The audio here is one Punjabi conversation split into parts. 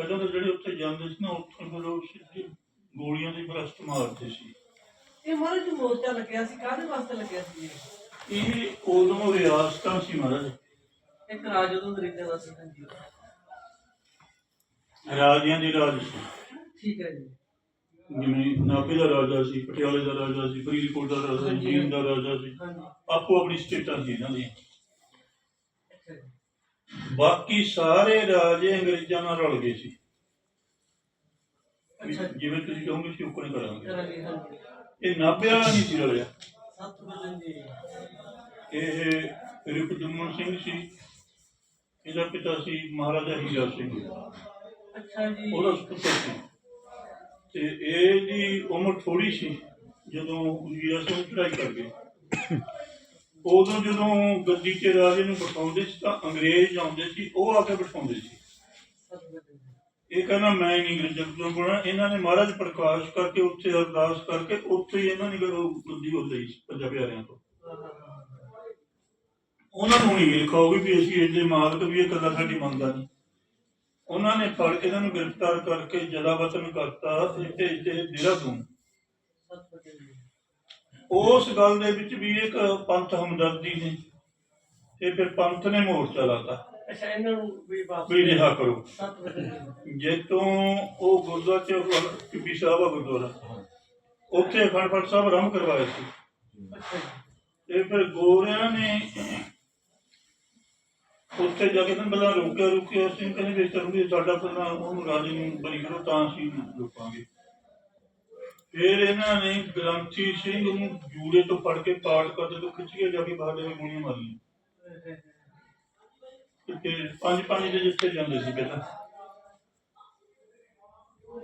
ਪਹਿਲਾਂ ਤਾਂ ਜਿਹੜੇ ਉੱਥੇ ਜਾਂਦੇ ਸੀ ਨਾ ਉੱਥੋਂ ਫਿਰ ਉਹ ਸਿੱਧੇ ਗੋਲੀਆਂ ਦੀ ਬਰਸਤ ਮਾਰਦੇ ਸੀ। ਇਹ ਮਹਾਰਾਜ ਨੂੰ ਮੋਰਚਾ ਲੱਗਿਆ ਸੀ ਕਾਹਦੇ ਵਾਸਤੇ ਲੱਗਿਆ ਸੀ ਇਹ? ਇਹ ਉਦੋਂ ਰਿਆਸਤਾਂ ਸੀ ਮਹਾਰਾਜ। ਇੱਕ ਰਾਜ ਉਦੋਂ ਖਰੀਦਿਆ ਦਾ ਸੀ ਹਾਂਜੀ। ਰਾਜਿਆਂ ਦੇ ਰਾਜ ਸੀ। ਠੀਕ ਹੈ ਜੀ। ਜਿਵੇਂ ਨਾਭੇ ਦਾ ਰਾਜਾ ਸੀ ਪਟਿਆਲੇ ਦਾ ਰਾਜਾ ਸੀ ਫਰੀਦਕੋਟ ਦਾ ਰਾਜਾ ਸੀ ਹਾਂਜੀ। ਜੀਂਦ ਦਾ ਰਾਜਾ ਸੀ। ਹਾਂਜੀ। ਆਪੋ ਆਪਣੀ ਸਟੇਟਾਂ ਸੀ ਇਹਨਾਂ ਦੀਆਂ। ਬਾਕੀ ਸਾਰੇ ਰਾਜੇ ਅੰਗਰੇਜ਼ਾਂ ਨਾਲ ਰਲ ਗਏ ਸੀ। ਅੱਛਾ। ਜਿਵੇਂ ਤੁਸੀਂ ਕਹੋਗੇ ਸੀ ਉਕਣੇ ਕਰਾਂਗੇ ਇਹ ਨਾਭੇ ਵਾਲਾ ਨਹੀਂ ਸੀ ਰਲਿਆ। ਇਹ ਰਿਪਜਮਨ ਸਿੰਘ ਸੀ। ਇਹਦਾ ਪਿਤਾ ਸੀ ਮਹਾਰਾਜਾ ਹੀਰਾ ਸਿੰਘ। ਅੱਛਾ ਜੀ। ਉਹਦਾ ਸੁਪੁੱਤਰ ਸੀ। ਤੇ ਇਹਦੀ ਉਮਰ ਥੋੜੀ ਸੀ ਜਦੋਂ ਹੀਰਾ ਸਿੰਘ ਚੜਾਈ ਕਰ ਗਏ। ਉਦੋਂ ਜਦੋਂ ਗੱਦੀ ਤੇ ਰਾਜੇ ਨੂੰ ਬਿਠਾਉਂਦੇ ਸੀ ਤਾਂ ਅੰਗਰੇਜ਼ ਆਉਂਦੇ ਸੀ, ਉਹ ਆ ਕੇ ਬਿਠਾਉਂਦੇ ਸੀ। ਇਹ ਕਹਿੰਦਾ, ਮੈਂ ਨਹੀਂ ਅੰਗਰੇਜ਼ਾਂ ਤੋਂ ਇਹਨਾਂ ਨੇ ਮਹਾਰਾਜ ਪ੍ਰਕਾਸ਼ ਕਰਕੇ ਉੱਥੇ, ਅਰਦਾਸ ਕਰਕੇ ਉੱਥੇ ਹੀ ਇਹਨਾਂ ਨੇ ਉਹ ਗੱਦੀ ਹੋ ਲਈ ਸੀ ਤੋਂ। ਉਹਨਾਂ ਨੂੰ ਨਹੀਂ ਲਿਖਾਓਗੇ ਵੀ ਅਸੀਂ ਇਹਦੇ ਮਾਲਕ ਵੀ ਇਹ ਕਦਾ ਸਾਡੀ ਮੰਨਦਾ ਨਹੀਂ। ਉਹਨਾਂ ਨੇ ਫੜ ਕੇ ਇਹਨਾਂ ਨੂੰ ਗ੍ਰਿਫਤਾਰ ਕਰਕੇ ਜਲਾਵਤਨ ਕਰਤਾ ਤੇ ਭੇਜਤੇ ਦੇਹਰਾਦੂਨ ਸੱਤ ਉਸ ਗੱਲ ਦੇ ਵਿੱਚ ਵੀ ਇੱਕ ਪੰਥ ਹਮਦਰਦੀ ਨੇ ਤੇ ਫਿਰ ਪੰਥ ਨੇ ਮੋਰਚਾ ਲਾਤਾ। ਅੱਛਾ ਇਹਨਾਂ ਨੂੰ ਵੀ ਵਾਪਸ ਵੀ ਰਿਹਾ ਕਰੋ। ਜੀ ਤੋਂ ਉਹ ਗੁਰਦੁਆਰਾ ਚ ਟਿੱਬੀ ਸਾਹਿਬ ਆ ਗੁਰਦੁਆਰਾ ਉੱਥੇ ਪਾਠ ਸਾਹਿਬ ਆਰੰਭ ਕਰਵਾਇਆ ਸੀ। ਤੇ ਫਿਰ ਗੋਰਿਆਂ ਨੇ ਉੱਥੇ ਜਾ ਕੇ ਤਾਂ ਪਹਿਲਾਂ ਰੁਕਿਆ ਰੁਕਿਆ ਅਸੀਂ ਕਹਿੰਦੇ ਵੀ ਕਰੂਗੇ ਸਾਡਾ ਪਹਿਲਾਂ ਉਹਨੂੰ ਰਾਜੇ ਨੂੰ ਬਰੀ ਕਰੋ ਤਾਂ ਅਸੀਂ ਰੁਕਾਂਗੇ ਫਿਰ ਇਹਨਾਂ ਨੇ ਗ੍ਰੰਥੀ ਸਿੰਘ ਨੂੰ ਜੂੜੇ ਤੋਂ ਫੜ ਕੇ ਪਾੜ ਕਰਦੇ ਤੋਂ ਖਿੱਚ ਕੇ ਜਾ ਕੇ ਬਾਹਰ ਦੇ ਗੋਲੀਆਂ ਮਾਰੀਆਂ। ਤੇ ਪੰਜ ਪੰਜ ਦੇ ਜਿੱਥੇ ਜਾਂਦੇ ਸੀ ਪਹਿਲਾਂ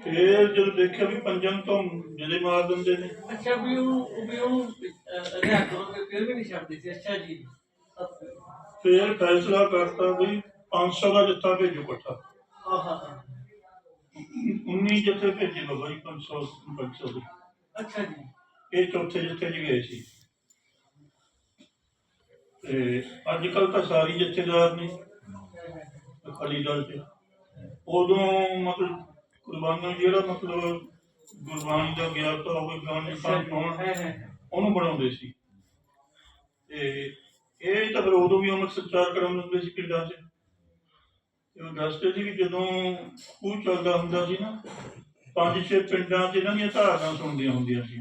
ਫਿਰ ਜਦੋਂ ਦੇਖਿਆ ਵੀ ਪੰਜਾਂ ਤੋਂ ਜਦੇ ਮਾਰ ਦਿੰਦੇ ਨੇ। ਅੱਛਾ ਵੀ ਉਹ ਵੀ ਉਹ ਰਿਹਾ ਕਰੋਗੇ ਫਿਰ ਵੀ ਨਹੀਂ ਛੱਡਦੇ ਸੀ। ਅੱਛਾ ਜੀ। ਫਿਰ ਫੈਸਲਾ ਕਰਤਾ ਵੀ 500 ਦਾ ਜੱਥਾ ਭੇਜੋ ਇਕੱਠਾ। ਹਾਂ ਹਾਂ ਹਾਂ 19 ਜੱਥੇ ਭੇਜੇ ਬਾਬਾ ਜੀ 500 500 ਦੇ। ਅੱਛਾ ਜੀ। ਇਹ ਚੌਥੇ ਜੱਥੇ 'ਚ ਗਏ ਸੀ। ਤੇ ਅੱਜ ਕੱਲ ਤਾਂ ਸਾਰੀ ਜੱਥੇਦਾਰ ਨੇ ਅਕਾਲੀ ਦਲ 'ਚ ਉਦੋਂ ਮਤਲਬ ਕੁਰਬਾਨੀ ਜਿਹੜਾ ਮਤਲਬ ਗੁਰਬਾਣੀ ਦਾ ਗਿਆਤਾ ਹੋਵੇ ਗਾਣੇ ਪਾਣ ਪਾਉਣ ਹੈ ਹੈ ਉਹਨੂੰ ਬਣਾਉਂਦੇ ਸੀ। ਤੇ ਇਹ ਤਾਂ ਫਿਰ ਉਦੋਂ ਵੀ ਅਮਰ ਸੰਚਾਰ ਕਰਾਉਂਦੇ ਹੁੰਦੇ ਸੀ ਪਿੰਡਾਂ 'ਚ। ਤੇ ਦੱਸਦੇ ਸੀ ਕਿ ਜਦੋਂ ਖੂਹ ਚੱਲਦਾ ਹੁੰਦਾ ਸੀ ਨਾ, ਪੰਜ ਛੇ ਪਿੰਡਾਂ 'ਚ ਇਹਨਾਂ ਦੀਆਂ ਧਾਰਨਾ ਸੁਣਦੀਆਂ ਹੁੰਦੀਆਂ ਸੀ।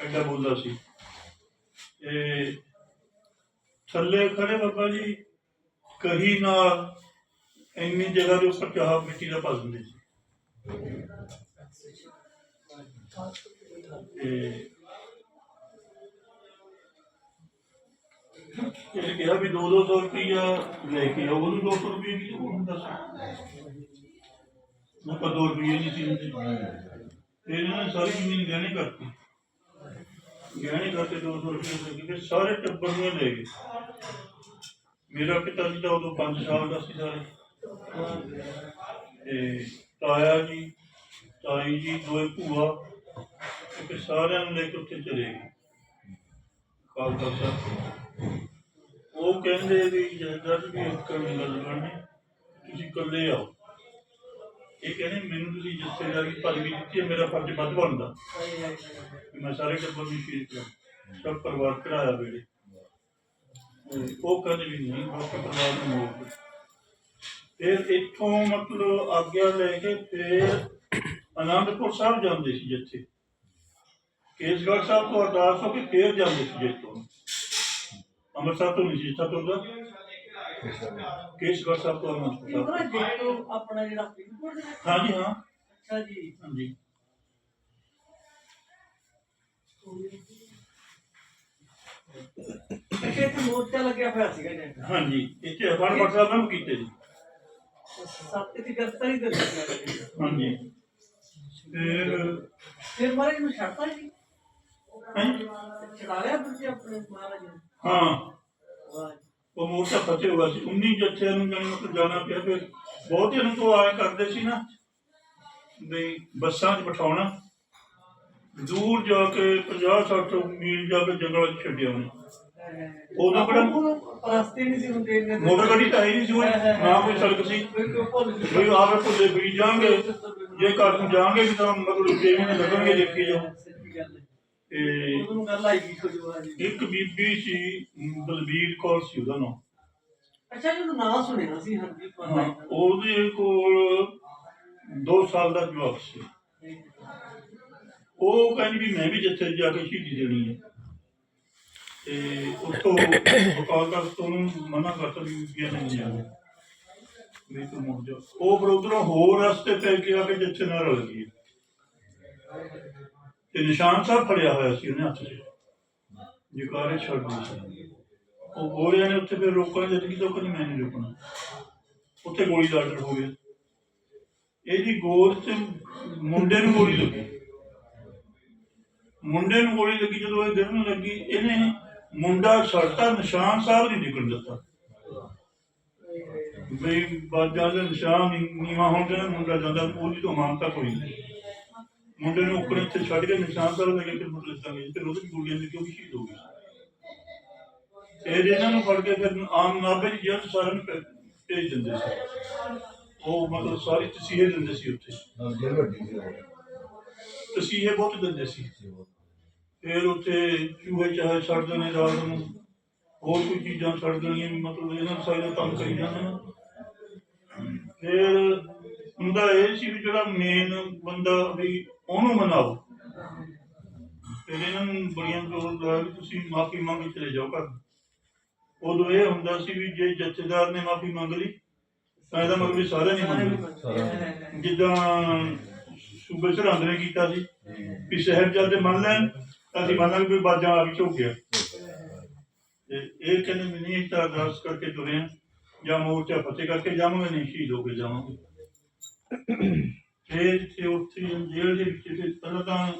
ਐਡਾ ਬੋਲਦਾ ਸੀ। ਤੇ ਥੱਲੇ ਖੜੇ ਬਾਬਾ ਜੀ, ਕਹੀ ਨਾਲ ਇੰਨੀ ਜਗ੍ਹਾ ਦੇ ਉੱਪਰ ਚਾਹ ਮਿੱਟੀ ਦਾ ਪਾ ਦਿੰਦੇ ਸੀ। ਤੇ ਇਹ ਕਿਹਾ ਵੀ 2-200 ਰੁਪਈਆ ਲੈ ਕੇ ਆਓ ਉਹਨੂੰ 200 ਰੁਪਏ ਕੀ ਉਹ ਹੁੰਦਾ ਸੀ ਉਹ ਤਾਂ 2 ਰੁਪਏ ਨਹੀਂ ਸੀ ਹੁੰਦੇ ਫਿਰ ਇਹਨਾਂ ਨੇ ਸਾਰੀ ਜ਼ਮੀਨ ਗਹਿਣੇ ਕਰਤੀ ਗਹਿਣੇ ਕਰਤੇ 200 ਰੁਪਏ ਲੈ ਕੇ ਫਿਰ ਸਾਰੇ ਟੱਬਰ ਨੂੰ ਲੈ ਗਏ ਮੇਰਾ ਪਿਤਾ ਜੀ ਤਾਂ ਉਦੋਂ 5 ਸਾਲ ਦਾ ਸੀ ਸਾਰੇ ਤੇ ਤਾਇਆ ਜੀ ਤਾਈ ਜੀ ਦੋਏ ਭੂਆ ਤੇ ਸਾਰਿਆਂ ਉਹ ਕਹਿੰਦੇ ਵੀ ਜਦ ਵੀ ਇੱਕ ਗੱਲ ਕਰਨੀ ਤੁਸੀਂ ਇਕੱਲੇ ਆਓ। ਇਹ ਕਹਿੰਦੇ, ਮੈਨੂੰ ਤੁਸੀਂ ਜੱਥੇਦਾਰੀ ਪਦਵੀ ਦਿੱਤੀ ਹੈ, ਮੇਰਾ ਫਰਜ਼ ਵੱਧ ਬਣਦਾ। ਵੀ ਮੈਂ ਸਾਰੇ ਟੱਬਰ ਨੂੰ ਸ਼ਹੀਦ ਕਰਾਂ ਸਭ ਪਰਿਵਾਰ ਕਰਾਇਆ ਵੇਲੇ ਉਹ ਕਹਿੰਦੇ ਵੀ ਨਹੀਂ ਬਾਕੀ ਪਰਿਵਾਰ ਨੂੰ ਮੋੜ ਫਿਰ ਇੱਥੋਂ ਮਤਲਬ ਆਗਿਆ ਲੈ ਕੇ ਫਿਰ ਆਨੰਦਪੁਰ ਸਾਹਿਬ ਜਾਂਦੇ ਸੀ ਜਿੱਥੇ। ਕੇਸਗੜ੍ਹ ਸਾਹਿਬ ਤੋਂ ਅਰਦਾਸ ਹੋ ਕੇ ਫਿਰ ਜਾਂਦੇ ਸੀ ਜਿੱਥੋਂ। ਅੰਮ੍ਰਿਤਸਰ ਤੋਂ ਨਹੀਂ ਸੀ ਇੱਥਾ ਤੁਰਦਾ ਕੇਸਗੜ੍ਹ ਸਾਹਿਬ ਤੋਂ ਅਨੰਦਪੁਰ ਸਾਹਿਬ ਮਹਾਰਾਜ ਦੇਖੋ ਆਪਣਾ ਜਿਹੜਾ ਪਿੰਕੋਟ ਦੇ ਵਿੱਚ ਹਾਂਜੀ ਹਾਂ ਅੱਛਾ ਜੀ ਹਾਂਜੀ ਅੱਛਾ ਇੱਥੇ ਮੋਰਚਾ ਲੱਗਿਆ ਹੋਇਆ ਸੀਗਾ ਜੀ ਹਾਂਜੀ ਇੱਥੇ ਅਖੰਡ ਪਾਠ ਸਾਹਿਬ ਨੂੰ ਕੀਤੇ ਜੀ ਸੱਤ ਦੀ ਗ੍ਰਿਫਤਾਰੀ ਦੇ ਦਿੱਤੀ ਹਾਂਜੀ ਫਿਰ ਫਿਰ ਮਹਾਰਾਜ ਨੂੰ ਛੱਡਤਾ ਜੀ ਹਾਂਜੀ ਛਡਾ ਲਿਆ ਤੁਸੀਂ ਆਪਣੇ ਮਹਾਰਾਜ ਨੂੰ ਹਾਂ ਵਾਹ ਜੀ। ਉਹ ਮੋਰਚਾ ਫਤਿਹ ਹੋਇਆ ਸੀ। 19 ਜੱਥਿਆਂ ਨੂੰ ਜਾਣੀ ਮਤਲਬ ਜਾਣਾ ਪਿਆ ਫਿਰ ਬਹੁਤੇ ਨੂੰ ਤੋਂ ਆਇਆ ਕਰਦੇ ਸੀ ਨਾ। ਵੀ ਬੱਸਾਂ 'ਚ ਬਿਠਾਉਣਾ। ਦੂਰ ਜਾ ਕੇ 50 60 ਮੀਲ ਜਾ ਕੇ ਜੰਗਲਾਂ 'ਚ ਛੱਡਿਆ ਉਹਨੇ। ਉਦੋਂ ਕਿਹੜਾ? ਰਸਤੇ ਨਹੀਂ ਸੀ ਹੁੰਦੇ ਇੰਨੇ। ਮੋਟਰ ਗੱਡੀ ਤਾਂ ਹੈ ਨਹੀਂ ਸੀ ਕੋਈ, ਨਾ ਕੋਈ ਸੜਕ ਸੀ। ਬਿਲਕੁਲ ਭੁੱਲ ਗਏ। ਵੀ ਆਪੇ ਭੁੱਲੇ ਵੀ ਜਾਣਗੇ ਜੇ ਘਰ ਨੂੰ ਜਾਣਗੇ ਤਾਂ ਮਤਲਬ ਜੇ ਮਹੀਨੇ ਲੱਗਣਗੇ ਦੇਖੀ ਜਾਓ। ਤੇ ਇੱਕ ਬੀਬੀ ਸੀ ਬਲਬੀਰ ਕੌਰ ਸੀ ਉਹਦਾ ਨਾਮ। ਅੱਛਾ ਮੈਨੂੰ ਨਾਂ ਸੁਣਿਆ ਸੀ ਕੌਰ। ਹਾਂ, ਉਹਦੇ ਕੋਲ 2 ਸਾਲ ਦਾ ਜਵਾਕ ਸੀ। ਉਹ ਕਹਿੰਦੀ ਵੀ ਮੈਂ ਵੀ ਜਿੱਥੇ ਜਾ ਕੇ ਸ਼ਹੀਦੀ ਦੇਣੀ ਹੈ। ਤੇ ਉੱਥੋਂ ਅਕਾਲ ਤਖਤ ਤੋਂ ਉਹਨੂੰ ਮਨਾ ਕਰਤਾ ਵੀ ਇਹ ਨਹੀਂ ਜਾਣਾ। ਵੀ ਤੂੰ ਮੁੜ ਜਾ। ਉਹ ਫਿਰ ਉੱਧਰੋਂ ਹੋਰ ਰਸਤੇ ਪੈ ਕੇ ਆ ਕੇ ਜਿੱਥੇ ਨਾ ਰਲ ਗਈ। ਤੇ ਨਿਸ਼ਾਨ ਸਾਹਿਬ ਫੜਿਆ ਹੋਇਆ ਸੀ ਉਹਨੇ ਹੱਥ 'ਚ। ਜਕਾਰੇ ਛੱਡ ਸੀ। ਉਹ ਗੋਲਿਆਂ ਨੇ ਉੱਥੇ ਫਿਰ ਰੋਕਣ ਜਦ ਕਿ ਤੋਂ ਕਹਿੰਦੀ ਮੈਂ ਨਹੀਂ ਰੋਕਣਾ। ਉੱਥੇ ਗੋਲੀ ਦਾ ਆਰਡਰ ਹੋ ਗਿਆ ਇਹਦੀ ਗੋਲ ਤੇ ਮੁੰਡੇ ਨੂੰ ਗੋਲੀ ਲੱਗੀ। ਮੁੰਡੇ ਨੂੰ ਗੋਲੀ ਲੱਗੀ, ਜਦੋਂ ਇਹ ਗਿਰਨ ਲੱਗੀ, ਇਹਨੇ ਮੁੰਡਾ ਛੱਡਤਾ ਨਿਸ਼ਾਨ ਸਾਹਿਬ ਨਹੀਂ ਨਿਕਲ ਦਿੱਤਾ। ਬਈ ਬਾਜਾਂ ਦੇ ਨਿਸ਼ਾਨ ਨੀ- ਹੋਣ ਤੇ ਮੁੰਡਾ ਜਾਂਦਾ, ਉਹਦੀ ਤੋਂ ਮਾਨਤਾ ਕੋਈ ਨਹੀਂ। ਮੁੰਡੇ ਨੂੰ ਉੱਪਰ ਇੱਥੇ ਛੱਡ ਕੇ ਨਿਸ਼ਾਨ ਸਾਹਿਬ ਲੈ ਕੇ ਫਿਰ ਮੁੰਡੇ ਲੱਤਾਂਗੇ ਫਿਰ ਉਹਦੇ ਗੋਲੀਆਂ ਉਹ ਵੀ ਸ਼ਹੀਦ ਹੋ ਗਿਆ ਫਿਰ ਇਹਨਾਂ ਨੂੰ ਫੜ ਕੇ ਫਿਰ ਆਮ ਨਾਭੇ ਦੀ ਜੇਲ੍ਹ ਸਾਰਿਆਂ ਨੂੰ ਭੇ- ਭੇਜ ਦਿੰਦੇ ਸੀ। ਉਹ ਮਤਲਬ ਸਾਰੀ ਤਸੀਹੇ ਦਿੰਦੇ ਸੀ ਉੱਥੇ। ਨਾਲ ਜੇਲ੍ਹ ਵੱਡੀ ਸੀ ਉਹ। ਤਸੀਹੇ ਬਹੁਤ ਦਿੰਦੇ ਸੀ। ਫਿਰ ਉੱਥੇ ਚੂਹੇ ਚਾਹੇ ਛੱਡ ਦੇਣੇ ਰਾਤ ਨੂੰ ਹੋਰ ਕੋਈ ਚੀਜ਼ਾਂ ਛੱਡ ਦੇਣੀਆਂ ਮਤਲਬ ਇਹਨਾਂ ਨੂੰ ਸਾਰਿਆਂ ਕੰਮ ਕਰੀ ਜਾਂਦੇ ਨੇ। ਫਿਰ ਹੁੰਦਾ ਇਹ ਸੀ ਵੀ ਜਿਹੜਾ ਮੇਨ ਬੰਦਾ ਵੀ ਉਹਨੂੰ ਮਨਾਓ। ਫਿਰ ਇਹਨਾਂ ਨੂੰ ਬੜੀਆਂ ਜ਼ੋਰ ਲਾਇਆ ਵੀ ਤੁਸੀਂ ਮਾਫੀ ਮੰਗ ਚਲੇ ਜਾਓ ਘਰ। ਉਦੋਂ ਇਹ ਹੁੰਦਾ ਸੀ ਵੀ ਜੇ ਜਥੇਦਾਰ ਨੇ ਮਾਫੀ ਮੰਗ ਲਈ, ਤਾਂ ਇਹਦਾ ਮਤਲਬ ਵੀ ਸਾਰੇ ਵੀ ਮੰਗ ਜਿੱਦਾਂ ਸੂਬੇ ਸਰਹੰਦ ਨੇ ਕੀਤਾ ਸੀ ਵੀ ਸਾਹਿਬਜ਼ਾਦੇ ਮੰਨ ਲੈਣ, ਤਾਂ ਅਸੀਂ ਮੰਨ ਲਾਂਗੇ ਵੀ ਬਾਜਾਂ ਆ ਵੀ ਝੁਕ ਗਿਆ। ਤੇ ਇਹ ਕਹਿੰਦੇ ਵੀ ਨਹੀਂ ਅਸੀਂ ਤਾਂ ਅਰਦਾਸ ਕਰਕੇ ਤੁਰੇ ਹਾਂ ਜਾਂ ਮੋਰਚਾ ਫਤਿਹ ਕਰਕੇ ਜਾਵਾਂਗੇ, ਨਹੀਂ ਸ਼ਹੀਦ ਹੋ ਕੇ ਜਾਵਾਂਗੇ। ਫਿਰ ਇੱਥੇ ਉੱਥੇ ਜੇਲ੍ਹ ਦੇ ਵਿੱਚ ਫਿਰ ਪਹਿਲਾਂ ਤਾਂ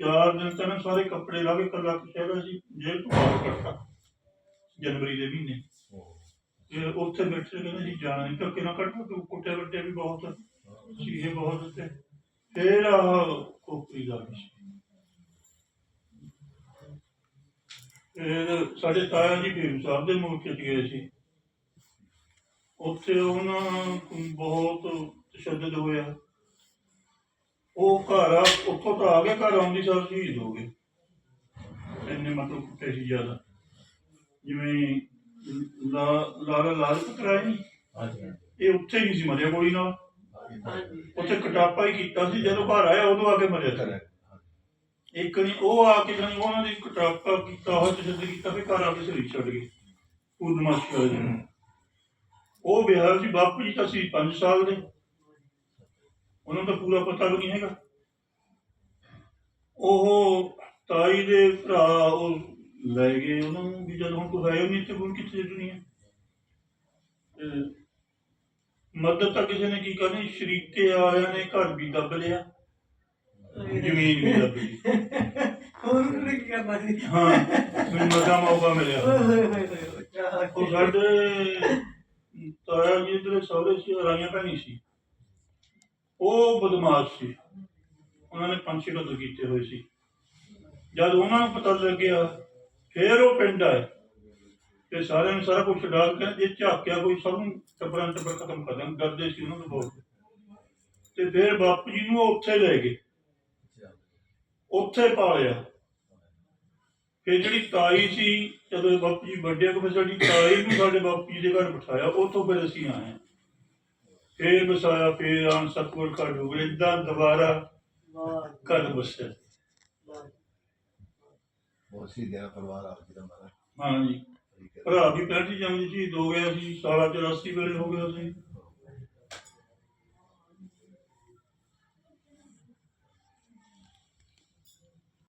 ਚਾਰ ਦਿਨ ਤਾਂ ਸਾਰੇ ਕੱਪੜੇ ਲਾ ਕੇ ਕੱਲਾ ਕਸ਼ਹਿਰਾ ਸੀ ਜੇਲ੍ਹ ਤੋਂ ਬਾਹਰ ਕੱਢਤਾ ਜਨਵਰੀ ਦੇ ਮਹੀਨੇ। ਤੇ ਉੱਥੇ ਬੈਠੇ ਕਹਿੰਦੇ ਜੀ ਜਾਣਾ ਨਹੀਂ, ਧੱਕੇ ਨਾ ਕੱਢੋ ਕਿ ਕੁੱਟੇ ਵੱਟੇ ਵੀ ਬਹੁਤ ਸੀਗੇ ਬਹੁਤ ਉੱਤੇ ਫਿਰ ਆਹ ਕੋਪਰੀ ਦਾ ਵੀ ਸਾਡੇ ਤਾਇਆ ਜੀ ਭੀਮ ਸਾਹਿਬ ਦੇ ਮੋਰਚੇ 'ਚ ਗਏ ਸੀ। ਉੱਥੇ ਉਹਨਾਂ ਬਹੁਤ ਤਸ਼ੱਦਦ ਹੋਇਆ। ਉਹ ਘਰ ਆ ਉੱਥੋਂ ਤਾਂ ਆ ਗਿਆ ਘਰ ਆਉਂਦੀ ਸਾਰ ਸ਼ਹੀਦ ਹੋ ਗਏ। ਇੰਨੇ ਮਤਲਬ ਕੁੱਟੇ ਸੀ ਜ਼ਿਆਦਾ। ਜਿਵੇਂ ਲਾ ਲਾਲਾ ਲਾਜਪਤ ਰਾਏ ਨਹੀਂ ਹਾਂਜੀ ਇਹ ਉੱਥੇ ਨਹੀਂ ਸੀ ਮਰਿਆ ਗੋਲੀ ਨਾਲ। ਹਾਂਜੀ। ਉੱਥੇ ਕਟਾਪਾ ਹੀ ਕੀਤਾ ਸੀ ਜਦੋਂ ਘਰ ਆਇਆ ਉਦੋਂ ਆ ਕੇ ਮਰਿਆ ਸੀ। ਇੱਕ ਨਹੀਂ ਉਹ ਆ ਕੇ ਜਾਣੀ ਉਹਨਾਂ ਦੀ ਕਟਾਪਾ ਕੀਤਾ ਹੋਇਆ ਤਸ਼ੱਦਦ ਕੀਤਾ ਵੀ ਘਰ ਆ ਕੇ ਸਰੀਰ ਛੱਡ ਗਏ ਪੂਰਨਮਾਸ਼ੀ ਵਾਲੇ ਦਿਨ ਉਹ ਵਿਆਹ ਸੀ ਬਾਪੂ ਜੀ ਤਾਂ ਸੀ 5 ਸਾਲ ਦੇ। ਉਹਨਾਂ ਤਾਂ ਪੂਰਾ ਪਤਾ ਵੀ ਨਹੀਂ ਹੈਗਾ। ਉਹ ਤਾਈ ਦੇ ਭਰਾ ਉਹ ਲੈ ਗਏ ਉਹਨਾਂ ਨੂੰ ਵੀ ਜਦ ਕੋਈ ਹੈ ਨਹੀਂ ਤੇ ਹੁਣ ਕਿੱਥੇ ਦੁਨੀਆ। ਮਦਦ ਤਾਂ ਕਿਸੇ ਨੇ ਕੀ ਕਰਨੀ? ਸ਼ਰੀਕੇ ਵਾਲਿਆਂ ਨੇ ਘਰ ਵੀ ਦੱਬ ਲਿਆ। ਜ਼ਮੀਨ ਵੀ ਦੱਬ ਲਈ ਹੋਰ ਉਹਨੇ ਕੀ ਕਰਨਾ ਸੀ? ਹਾਂ ਮੈਨੂੰ ਮਜ਼ਾ ਮੌਕਾ ਮਿਲਿਆ। ਓਏ ਹੋਏ ਹੋਏ ਹੋਏ ਕਿਆ ਉਹ ਸਾਡੇ ਤਾਇਆ ਜੀ ਦੇ ਸਹੁਰੇ ਸੀ ਰਾਈਆਂ ਭੈਣੀ ਸੀ। ਉਹ ਬਦਮਾਸ਼ ਸੀ। ਉਹਨਾਂ ਨੇ ਪੰਜ ਕਤਲ ਕੀਤੇ ਹੋਏ ਸੀ। ਜਦ ਉਹਨਾਂ ਨੂੰ ਪਤਾ ਲੱਗਿਆ, ਫੇਰ ਉਹ ਪਿੰਡ ਆਏ। ਤੇ ਸਾਰਿਆਂ ਨੇ ਸਾਰਾ ਕੁਝ ਛਡਾ ਕੇ ਜੇ ਝਾਕਿਆ ਕੋਈ ਸਭ ਨੂੰ ਟੱਬਰਾਂ ਟੱਬਰ ਖਤਮ ਕਰ ਦੇਣ ਸੀ ਉਹਨਾਂ ਨੂੰ ਬਹੁਤ ਤੇ ਫਿਰ ਬਾਪੂ ਜੀ ਨੂੰ ਉਹ ਉੱਥੇ ਲੈ ਗਏ। ਉੱਥੇ ਪਾਲਿਆ। ਫਿਰ ਜਿਹੜੀ ਤਾਈ ਸੀ, ਜਦੋਂ ਬਾਪੂ ਜੀ ਵੱਡੇ ਕੋ ਸਾਡੀ ਤਾਈ ਨੂੰ ਸਾਡੇ ਬਾਪੂ ਜੀ ਦੇ ਘਰ ਬਿਠਾਇਆ। ਉੱਥੋਂ ਫਿਰ ਅਸੀਂ ਆਏ। ਫਿਰ ਬਸਾਇਆ ਫਿਰ ਆਨ ਸਤਪੁਰ ਘਰ ਡੁਗਰੇ ਇਦਾਂ ਦੁਬਾਰਾ ਘਰ ਬਸਿਆ ਵਾਹ ਬਹੁਤ ਸੀ ਦੇਣਾ ਪਰਿਵਾਰ ਆਪ ਜੀ ਦਾ ਮਾਰਾ ਹਾਂ। ਜੀ ਭਰਾ ਵੀ ਪਹਿਲੀ ਜੰਗ ਜੀ ਦੋ ਗਿਆ ਸੀ ਸਾਲਾ 84 ਵੇਲੇ ਹੋ ਗਿਆ ਸੀ।